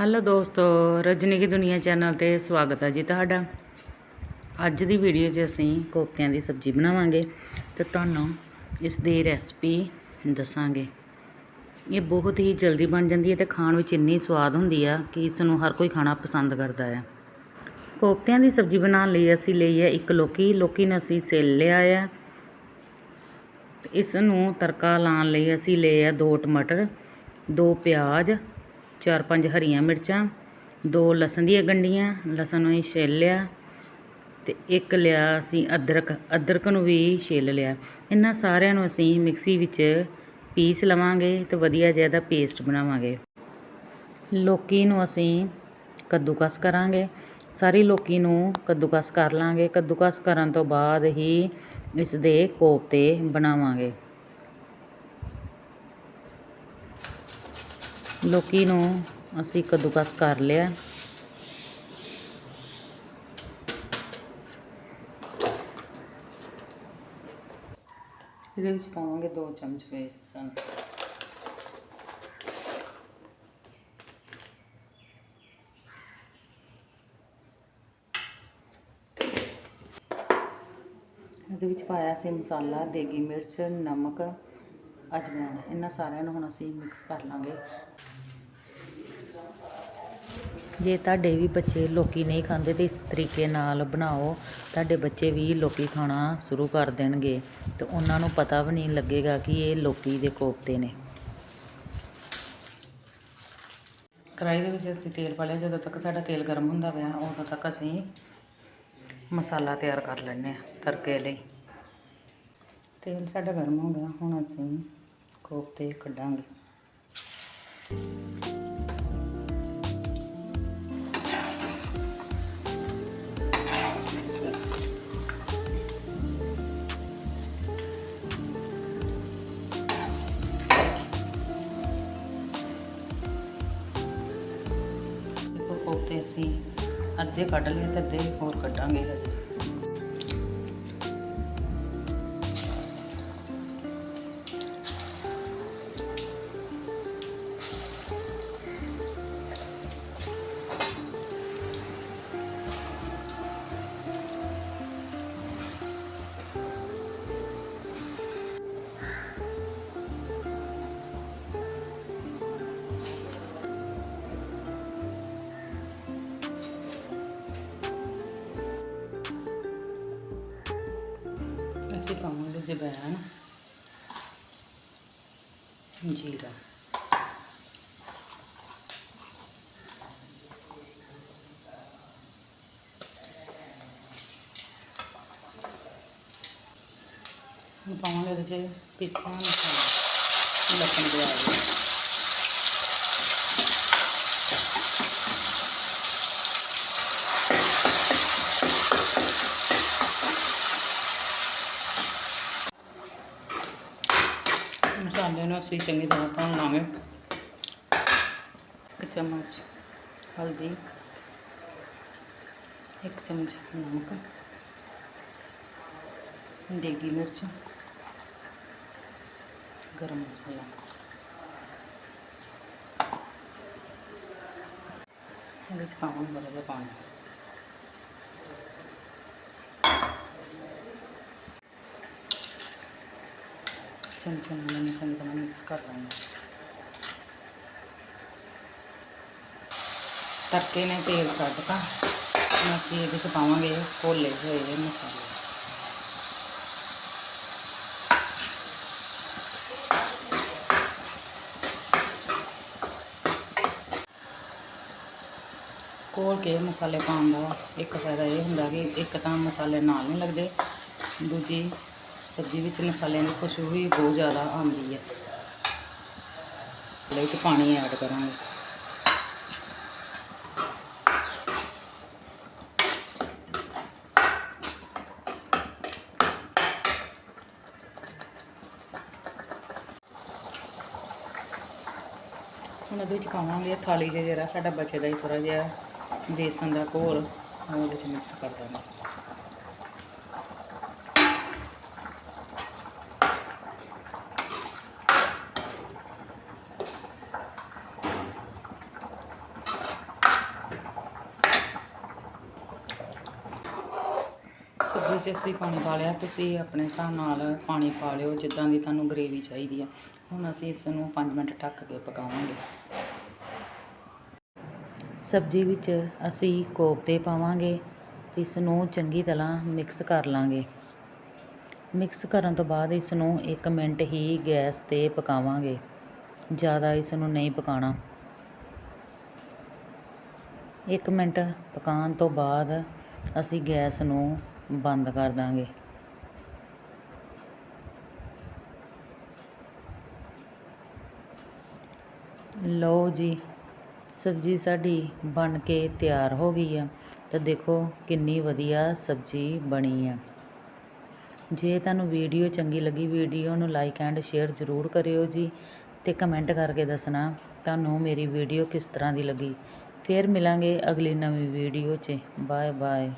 Hello ਦੋਸਤੋ, ਰਜਨੀ ਕੀ ਦੁਨੀਆ channel ਤੇ ਸਵਾਗਤ ਹੈ ਜੀ ਤੁਹਾਡਾ। ਅੱਜ ਦੀ ਵੀਡੀਓ 'ਚ ਅਸੀਂ ਕੋਫਤਿਆਂ ਦੀ ਸਬਜ਼ੀ ਬਣਾਵਾਂਗੇ ਤੇ ਤੁਹਾਨੂੰ ਇਸ ਦੀ ਰੈਸਪੀ ਦੱਸਾਂਗੇ। ਇਹ ਬਹੁਤ ਹੀ ਜਲਦੀ ਬਣ ਜਾਂਦੀ ਹੈ ਤੇ ਖਾਣ ਵਿੱਚ ਇੰਨੀ ਸਵਾਦ ਹੁੰਦੀ ਆ ਕਿ ਇਸ ਨੂੰ ਹਰ ਕੋਈ ਖਾਣਾ ਪਸੰਦ ਕਰਦਾ ਹੈ ਕੋਫਤਿਆਂ ਦੀ ਸਬਜ਼ੀ ਬਣਾਉਣ ਲਈ ਅਸੀਂ ਲਈ ਹੈ ਇੱਕ ਲੋਕੀ ਲੋਕੀ ਨੂੰ ਅਸੀਂ ਸਿਲ ਲਿਆ ਆ। ਇਸ ਨੂੰ ਤੜਕਾ ਲਾਉਣ ਲਈ ਅਸੀਂ ਲਏ ਆ ਦੋ ਟਮਾਟਰ, ਦੋ ਪਿਆਜ਼ ਚਾਰ ਪੰਜ ਹਰੀਆਂ ਮਿਰਚਾਂ, ਦੋ ਲਸਣ ਦੀਆਂ ਗੰਢੀਆਂ, ਲਸਣ ਨੂੰ ਹੀ ਛਿੱਲ ਲਿਆ ਤੇ ਇੱਕ ਲਿਆ ਅਸੀਂ ਅਦਰਕ ਅਦਰਕ ਨੂੰ ਵੀ ਛਿੱਲ ਲਿਆ। ਇਹਨਾਂ ਸਾਰਿਆਂ ਨੂੰ ਅਸੀਂ ਮਿਕਸੀ ਵਿੱਚ ਪੀਸ ਲਵਾਂਗੇ ਤੇ ਵਧੀਆ ਜਿਹਾ ਦਾ ਪੇਸਟ ਬਣਾਵਾਂਗੇ। ਲੋਕੀ ਨੂੰ ਅਸੀਂ ਕੱਦੂਕਸ ਕਰਾਂਗੇ। ਸਾਰੀ ਲੋਕੀ ਨੂੰ ਕੱਦੂਕਸ ਕਰ ਲਾਂਗੇ। ਕੱਦੂਕਸ ਕਰਨ ਤੋਂ ਬਾਅਦ ਹੀ ਇਸ ਦੇ ਕੋਫਤੇ ਬਣਾਵਾਂਗੇ। ਲੋਕੀ ਨੂੰ ਅਸੀਂ ਕੱਦੂਕਸ ਕਰ ਲਿਆ। ਇਹਦੇ ਵਿੱਚ ਪਾਵਾਂਗੇ 2 ਚਮਚ ਬੇਸਨ। ਇਹਦੇ ਵਿੱਚ ਪਾਇਆ ਸੀ ਮਸਾਲਾ, ਦੇਗੀ ਮਿਰਚ, ਨਮਕ, ਅਜਵਾਇਣ। ਇਹਨਾਂ ਸਾਰਿਆਂ ਨੂੰ ਹੁਣ ਅਸੀਂ ਮਿਕਸ ਕਰ ਲਾਂਗੇ। ਜੇ ਤੁਹਾਡੇ ਵੀ ਬੱਚੇ ਲੋਕੀ ਨਹੀਂ ਖਾਂਦੇ ਤੇ ਇਸ ਤਰੀਕੇ ਨਾਲ ਬਣਾਓ, ਤੁਹਾਡੇ ਬੱਚੇ ਵੀ ਲੋਕੀ ਖਾਣਾ ਸ਼ੁਰੂ ਕਰ ਦੇਣਗੇ। ਤੇ ਉਹਨਾਂ ਨੂੰ ਪਤਾ ਵੀ ਨਹੀਂ ਲੱਗੇਗਾ ਕਿ ਇਹ ਲੋਕੀ ਦੇ ਕੋਫਤੇ ਨੇ। ਕੜਾਈ ਦੇ ਵਿੱਚ ਅਸੀਂ ਤੇਲ ਪਾ ਲਿਆ, ਜਦੋਂ ਤੱਕ ਸਾਡਾ ਤੇਲ ਗਰਮ ਹੁੰਦਾ ਪਿਆ, ਉਦੋਂ ਤੱਕ ਅਸੀਂ ਮਸਾਲਾ ਤਿਆਰ ਕਰ ਲੈਂਦੇ ਆ ਤੜਕੇ ਲਈ। ਤੇਲ ਸਾਡਾ ਗਰਮ ਹੋ ਗਿਆ, ਹੁਣ ਅਸੀਂ ਕੋਫਤੇ ਕੱਢਾਂਗੇ। ਅਸੀਂ ਅੱਧੇ ਕੱਢ ਲਏ ਤੇ ਅੱਧੇ ਹੋਰ ਕੱਢਾਂਗੇ। ਹਜੇ ਅਸੀਂ ਪਾਵਾਂਗੇ ਜਵੈਣ ਜੀਰਾ। ਹੁਣ ਪਾਵਾਂਗੇ ਇਹਦੇ 'ਚ ਪਿਸਤਾ ਮਸਾਲਾ ਲਸਣ ਪਿਆਜ਼। ਮਸਾਲੇ ਨੂੰ ਅਸੀਂ ਚੰਗੀ ਤਰ੍ਹਾਂ ਭੁੰਨ ਲਾਂਗੇ ਇੱਕ ਚਮਚ ਹਲਦੀ, ਇੱਕ ਚਮਚ ਨਮਕ, ਦੇਗੀ ਮਿਰਚ, ਗਰਮ ਮਸਾਲਾ। ਇਹਦੇ ਵਿੱਚ ਪਾਵਾਂਗੇ ਬੜਾ ਜਿਹਾ ਪਾਣੀ। ਚਮਚੇ ਨਾਲ ਇਹਨੂੰ ਚੰਗੀ ਤਰ੍ਹਾਂ ਮਿਕਸ ਕਰ ਲਾਂਗੇ ਤੜਕੇ ਨੇ ਤੇਲ ਕੱਢਤਾ ਹੁਣ ਅਸੀਂ ਇਹਦੇ 'ਚ ਪਾਵਾਂਗੇ ਘੋਲੇ ਹੋਏ ਮਸਾਲੇ ਘੋਲ ਕੇ ਮਸਾਲੇ ਪਾਉਣ ਦਾ ਇੱਕ ਫਾਇਦਾ ਇਹ ਹੁੰਦਾ ਕਿ ਇੱਕ ਤਾਂ ਮਸਾਲੇ ਨਾਲ ਨਹੀਂ ਲੱਗਦੇ ਦੂਜੀ ਸਬਜ਼ੀ ਵਿੱਚ ਮਸਾਲਿਆਂ ਦੀ ਖੁਸ਼ਬੂ ਵੀ ਬਹੁਤ ਜ਼ਿਆਦਾ ਆਉਂਦੀ ਹੈ। ਲਈ ਤੇ ਪਾਣੀ ਐਡ ਕਰਾਂਗੇ। ਹੁਣ ਇਹਦੇ ਵਿੱਚ ਪਾਵਾਂਗੇ ਥਾਲੀ 'ਚ ਜਿਹੜਾ ਸਾਡਾ ਬਚੇ ਦਾ ਹੀ ਥੋੜਾ ਜਿਹਾ, ਬੇਸਨ ਦਾ ਘੋਲ, ਉਹਦੇ ਵਿੱਚ ਮਿਕਸ ਕਰ ਦਾਂਗੇ। ਸਬਜ਼ੀ 'ਚ ਅਸੀਂ ਪਾਣੀ ਪਾ ਲਿਆ, ਤੁਸੀਂ ਆਪਣੇ ਹਿਸਾਬ ਨਾਲ ਪਾਣੀ ਪਾ ਲਿਓ, ਜਿੱਦਾਂ ਦੀ ਤੁਹਾਨੂੰ ਗ੍ਰੇਵੀ ਚਾਹੀਦੀ ਆ। ਹੁਣ ਅਸੀਂ ਇਸ ਨੂੰ 5 ਮਿੰਟ ਢੱਕ ਕੇ ਪਕਾਵਾਂਗੇ। ਸਬਜ਼ੀ ਵਿੱਚ ਅਸੀਂ ਕੋਫਤੇ ਪਾਵਾਂਗੇ ਤੇ ਇਸ ਨੂੰ ਚੰਗੀ ਤਰ੍ਹਾਂ ਮਿਕਸ ਕਰ ਲਾਂਗੇ। ਮਿਕਸ ਕਰਨ ਤੋਂ ਬਾਅਦ ਇਸ ਨੂੰ 1 ਮਿੰਟ ਹੀ ਗੈਸ ਤੇ ਪਕਾਵਾਂਗੇ। ਜ਼ਿਆਦਾ ਇਸ ਨੂੰ ਨਹੀਂ ਪਕਾਉਣਾ 1 ਮਿੰਟ ਪਕਾਉਣ ਤੋਂ ਬਾਅਦ ਅਸੀਂ ਗੈਸ ਨੂੰ ਬੰਦ ਕਰ ਦਾਂਗੇ। ਲਓ ਜੀ, ਸਬਜ਼ੀ ਸਾਡੀ ਬਣ ਕੇ ਤਿਆਰ ਹੋ ਗਈ ਆ। ਤਾਂ ਦੇਖੋ ਕਿੰਨੀ ਵਧੀਆ ਸਬਜ਼ੀ ਬਣੀ ਆ। ਜੇ ਤੁਹਾਨੂੰ ਵੀਡੀਓ ਚੰਗੀ ਲੱਗੀ, ਵੀਡੀਓ ਨੂੰ ਲਾਈਕ ਐਂਡ ਸ਼ੇਅਰ ਜ਼ਰੂਰ ਕਰਿਓ ਜੀ ਤੇ ਕਮੈਂਟ ਕਰਕੇ ਦੱਸਣਾ ਤੁਹਾਨੂੰ ਮੇਰੀ ਵੀਡੀਓ ਕਿਸ ਤਰ੍ਹਾਂ ਦੀ ਲੱਗੀ। ਫੇਰ ਮਿਲਾਂਗੇ ਅਗਲੀ ਨਵੀਂ ਵੀਡੀਓ 'ਚ। Bye bye